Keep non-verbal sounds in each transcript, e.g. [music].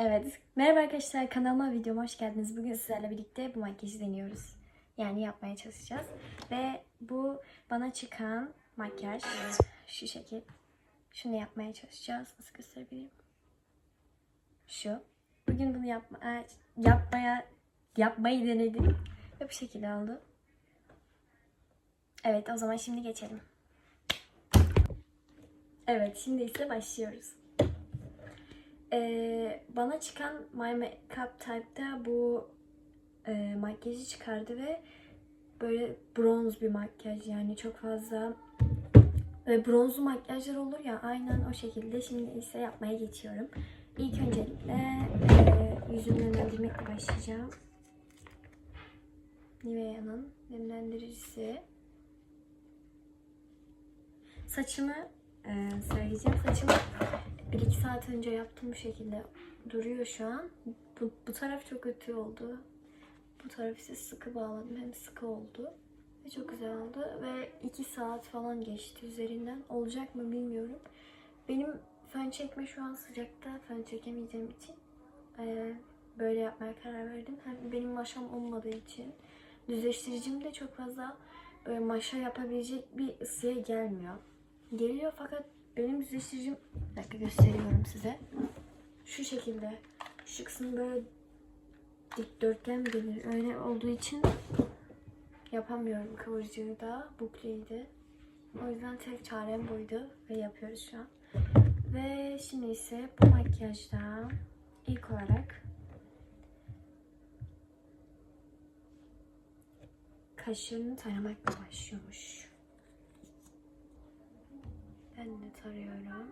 Evet. Merhaba arkadaşlar kanalıma videoma hoş geldiniz. Bugün sizlerle birlikte bu makyajı deniyoruz. Yani yapmaya çalışacağız. Ve bu bana çıkan makyaj şu şekil. Şunu yapmaya çalışacağız. Nasıl gösterebilirim? Şu. Bugün bunu yapma, e, yapmaya yapmayı denedim. Ve bu şekilde oldu. Evet o zaman şimdi geçelim. Evet şimdi ise başlıyoruz. Ee, bana çıkan My Makeup Type'da bu e, makyajı çıkardı ve böyle bronz bir makyaj yani çok fazla ve bronzlu makyajlar olur ya aynen o şekilde şimdi ise yapmaya geçiyorum. İlk öncelikle e, yüzümü nemlendirmekle başlayacağım. Nivea'nın nemlendiricisi. Saçımı e, söyleyeceğim. Saçımı 1-2 saat önce yaptım bu şekilde duruyor şu an. Bu, bu taraf çok kötü oldu. Bu tarafı ise sıkı bağladım. Hem sıkı oldu. Ve çok güzel oldu. Ve 2 saat falan geçti üzerinden. Olacak mı bilmiyorum. Benim fön çekme şu an sıcakta. Fön çekemeyeceğim için e, böyle yapmaya karar verdim. Hem benim maşam olmadığı için düzleştiricim de çok fazla böyle maşa yapabilecek bir ısıya gelmiyor. Geliyor fakat benim düzleştiricim bir dakika gösteriyorum size. Şu şekilde. Şu kısmı böyle dikdörtgen denir? Öyle olduğu için yapamıyorum kıvırcığı da. Bukleyi. O yüzden tek çarem buydu ve yapıyoruz şu an. Ve şimdi ise bu makyajda ilk olarak kaşlarını taramakla başlıyormuş. De tarıyorum.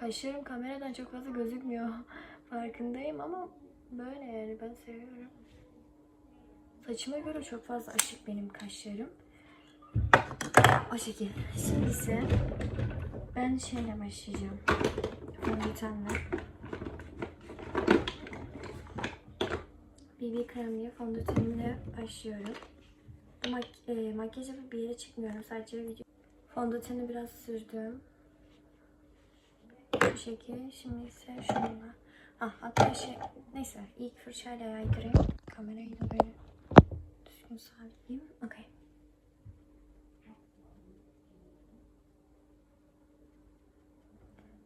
Kaşlarım kameradan çok fazla gözükmüyor. [laughs] Farkındayım ama böyle yani ben seviyorum. Saçıma göre çok fazla açık benim kaşlarım. O şekil. Şimdi ise ben şeyle başlayacağım. Fondötenle. BB kremle fondötenimle başlıyorum. Mak e, makyaj bir yere çıkmıyorum. Sadece video. Fondöteni biraz sürdüm. Bu şekil. Şimdi ise şununla. Ah hatta şey. Neyse ilk fırçayla yaydırayım. Kamerayı da böyle düzgün sabitleyeyim. Okey.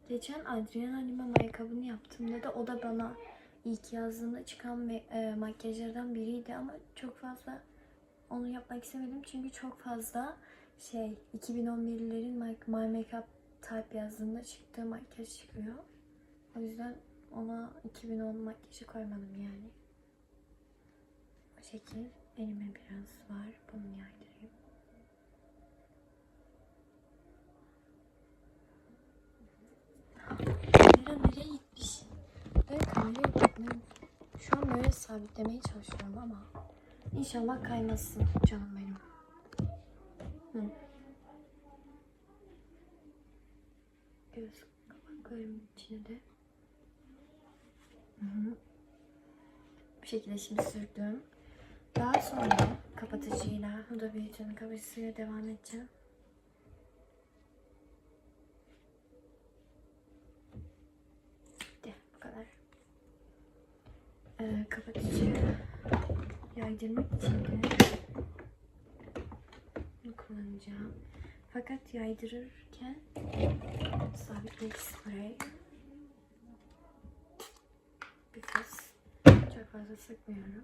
Geçen Adriana Lima make-up'ını yaptığımda da o da bana ilk yazdığında çıkan me- e, makyajlardan biriydi ama çok fazla onu yapmak istemedim çünkü çok fazla şey 2011'lerin My, Makeup Type yazdığında çıktığı makyaj çıkıyor. O yüzden ona 2010 makyajı koymadım yani. O şekil elime biraz var. Bunu yaydırayım. Nereye Ben kamerayı gitmem. Şu an böyle sabitlemeye çalışıyorum ama inşallah kaymasın canım benim. Hı. Göz kapaklarımın içine de. Hı hı. Bu şekilde şimdi sürdüm. Daha sonra kapatıcıyla, Huda Beauty'nin kapatıcısıyla devam edeceğim. Bitti. Bu kadar. Ee, kapatıcı yaydırmak için de bunu kullanacağım. Fakat yaydırırken sabitleyici sprey bir kız çok fazla sıkmıyorum.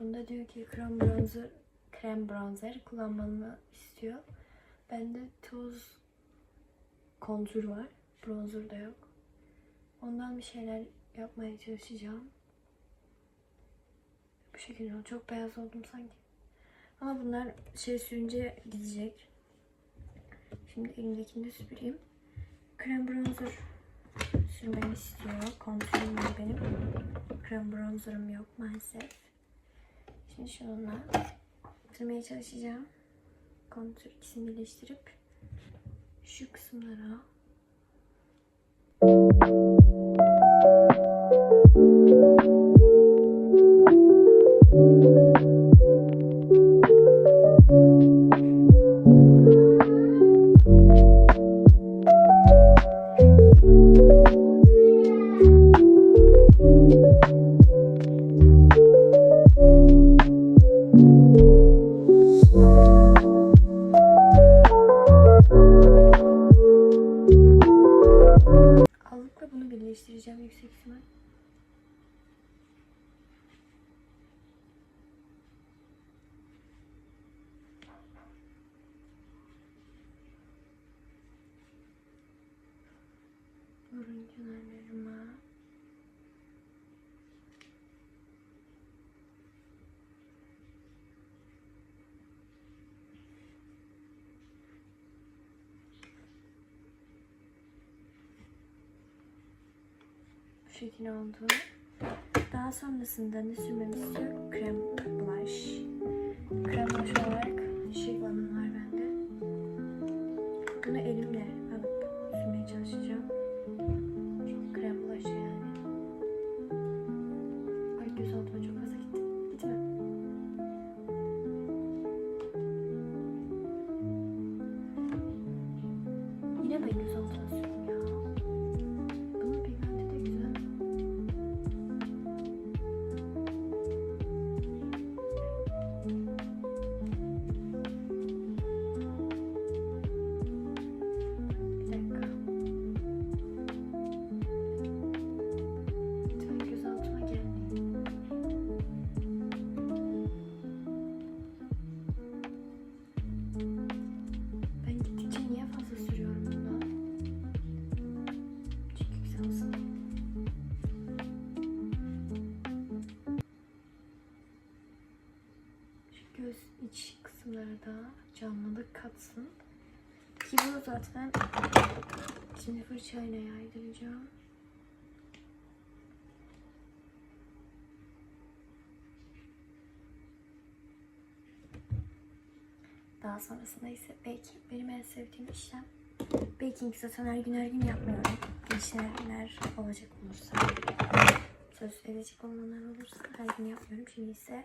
Bunda diyor ki krem bronzer, krem bronzer kullanmamı istiyor. Bende toz kontür var. Bronzer da yok. Ondan bir şeyler yapmaya çalışacağım. Bu şekilde çok beyaz oldum sanki. Ama bunlar şey sürünce gidecek. Şimdi elimdekini de süpüreyim. Krem bronzer sürmemi istiyor. Kontürüm benim. Krem bronzerim yok maalesef. Şimdi şununla sürmeye çalışacağım. Kontür ikisini birleştirip şu kısımlara kenarlarıma bu şekilde oldu. Daha sonrasında ne sürmemiz istiyor? Krem blush. Krem blush olarak Ay göz altıma çok zaten şimdi fırçayla yaydıracağım. Daha sonrasında ise baking benim en sevdiğim işlem. Baking zaten her gün her gün yapmıyorum. Geçenler olacak olursa, söz edecek olanlar olursa her gün yapmıyorum. Şimdi ise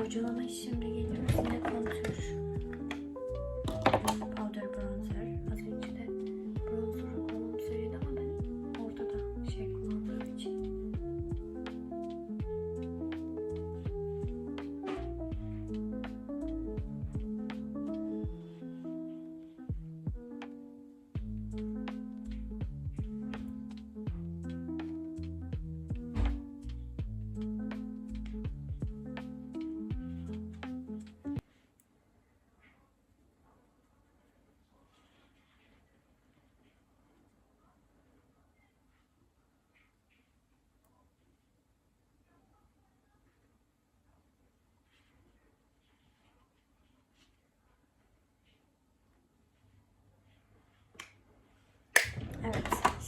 bocalama işlemine geliyoruz. Yine kontür.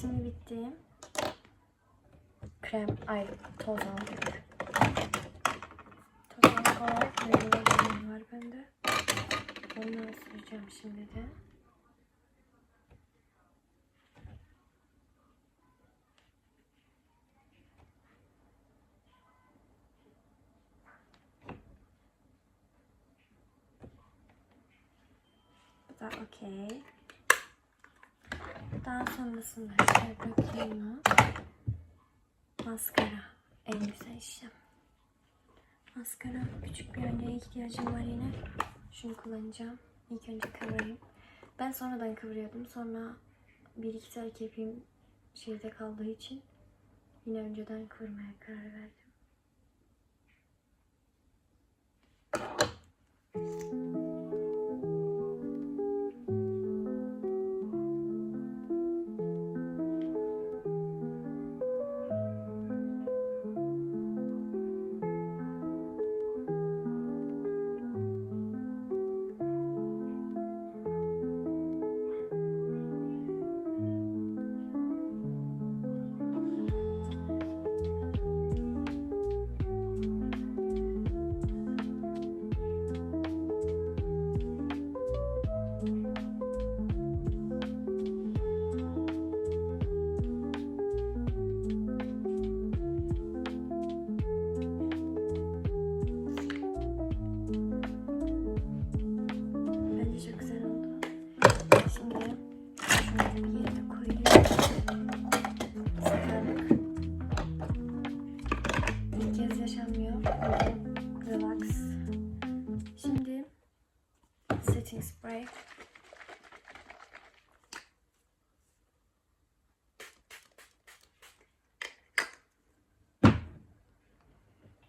Şimdi bitti. Krem, ay toz aldık. Toz aldık olarak krem var bende. Onu süreceğim şimdi de. Bu. Daha sonrasında şöyle döküyorum. Maskara. En güzel işlem. Maskara. Küçük bir örneğe ihtiyacım var yine. Şunu kullanacağım. İlk önce kıvırayım. Ben sonradan kıvırıyordum. Sonra bir iki tel kepiğim şeyde kaldığı için yine önceden kıvırmaya karar verdim.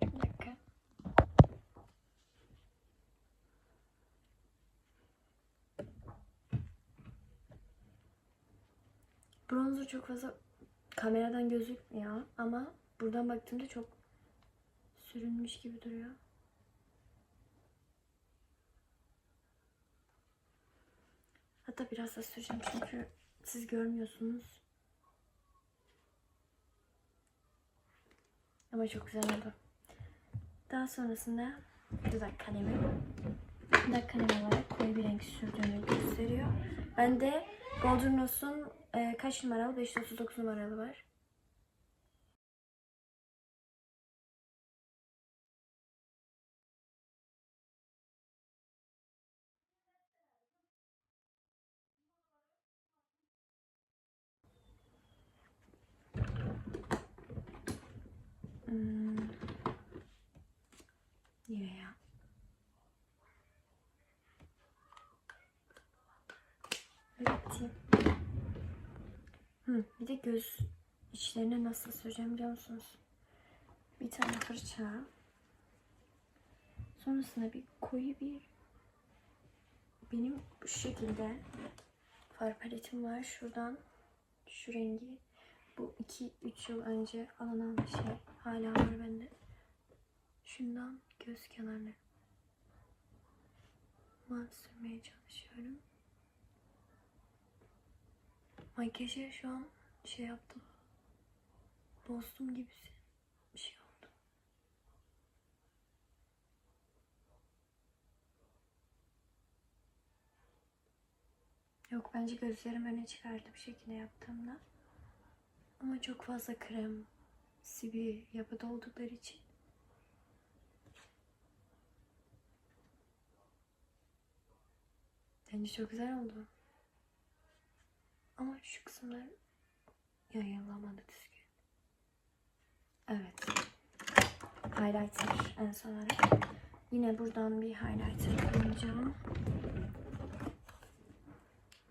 Bir dakika. Bronzer çok fazla kameradan gözükmüyor ama buradan baktığımda çok sürünmüş gibi duruyor. Hatta biraz da süreceğim çünkü siz görmüyorsunuz. Ama çok güzel oldu. Daha sonrasında dudak kalemi. Dudak kalemi olarak koyu bir renk sürdüğünü gösteriyor. Bende Golden Rose'un e, kaç numaralı? 539 numaralı var. Hmm. Nivea. Evet. Hı, bir de göz içlerine nasıl süreceğim biliyor musunuz? Bir tane fırça. Sonrasında bir koyu bir benim bu şekilde far paletim var. Şuradan şu rengi bu 2-3 yıl önce alınan bir şey. Hala var bende. Şundan göz kenarına mavi sürmeye çalışıyorum. Makyajı şu an şey yaptım. Bozdum gibisi bir şey oldu. Yok bence gözlerim öne çıkardı bir şekilde yaptığımda. Ama çok fazla krem bir yapıda oldukları için Bence çok güzel oldu. Ama şu kısımlar yayınlamadı düzgün. Evet. Highlighter en son olarak. Yine buradan bir highlighter kullanacağım.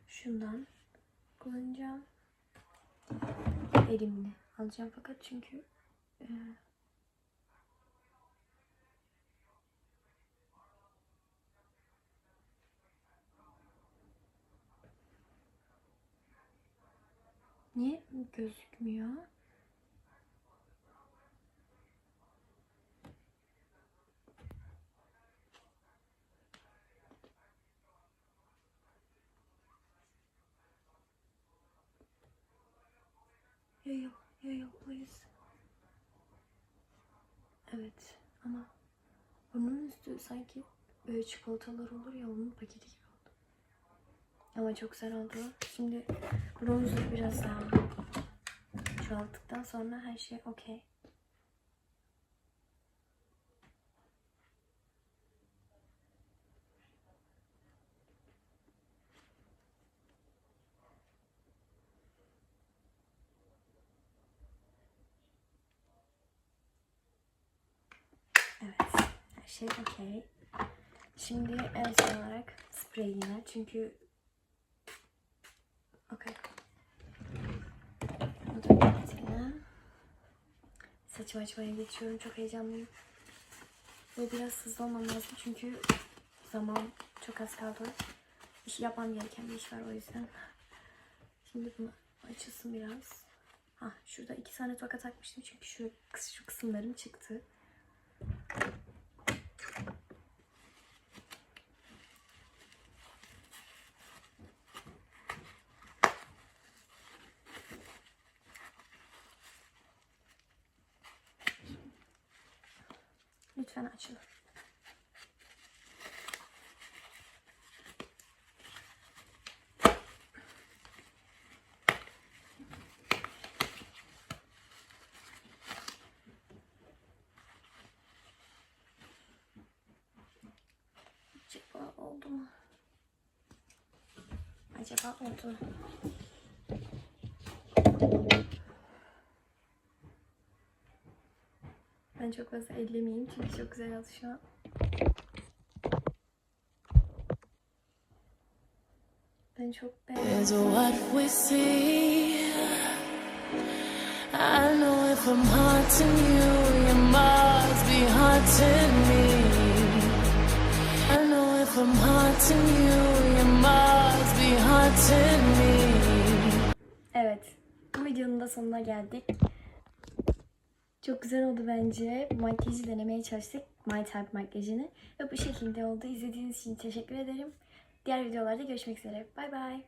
Şundan kullanacağım. Elimle alacağım fakat çünkü e, Niye gözükmüyor? Yo yo yo please. Evet ama bunun üstü sanki böyle çikolatalar olur ya onun paketi gibi oldu. Ama çok güzel oldu. Şimdi bronzer biraz daha çoğalttıktan sonra her şey okey. Evet, her şey okey. Şimdi en son olarak sprey yine çünkü okey. Bu da yine. Saçımı açmaya geçiyorum. Çok heyecanlıyım. Bu biraz hızlı olmam lazım çünkü zaman çok az kaldı. İş yapmam gereken bir iş var o yüzden. Şimdi bunu açılsın biraz. Ha şurada iki tane toka takmıştım çünkü şu, şu kısımlarım çıktı. Oldu. Ben çok fazla ellemeyeyim çünkü çok güzel oldu şu an. Ben çok beğendim. I'm haunting you, you must Evet. Bu videonun da sonuna geldik. Çok güzel oldu bence. Makyajı denemeye çalıştık. My Type makyajını. Ve bu şekilde oldu. İzlediğiniz için teşekkür ederim. Diğer videolarda görüşmek üzere. Bay bay.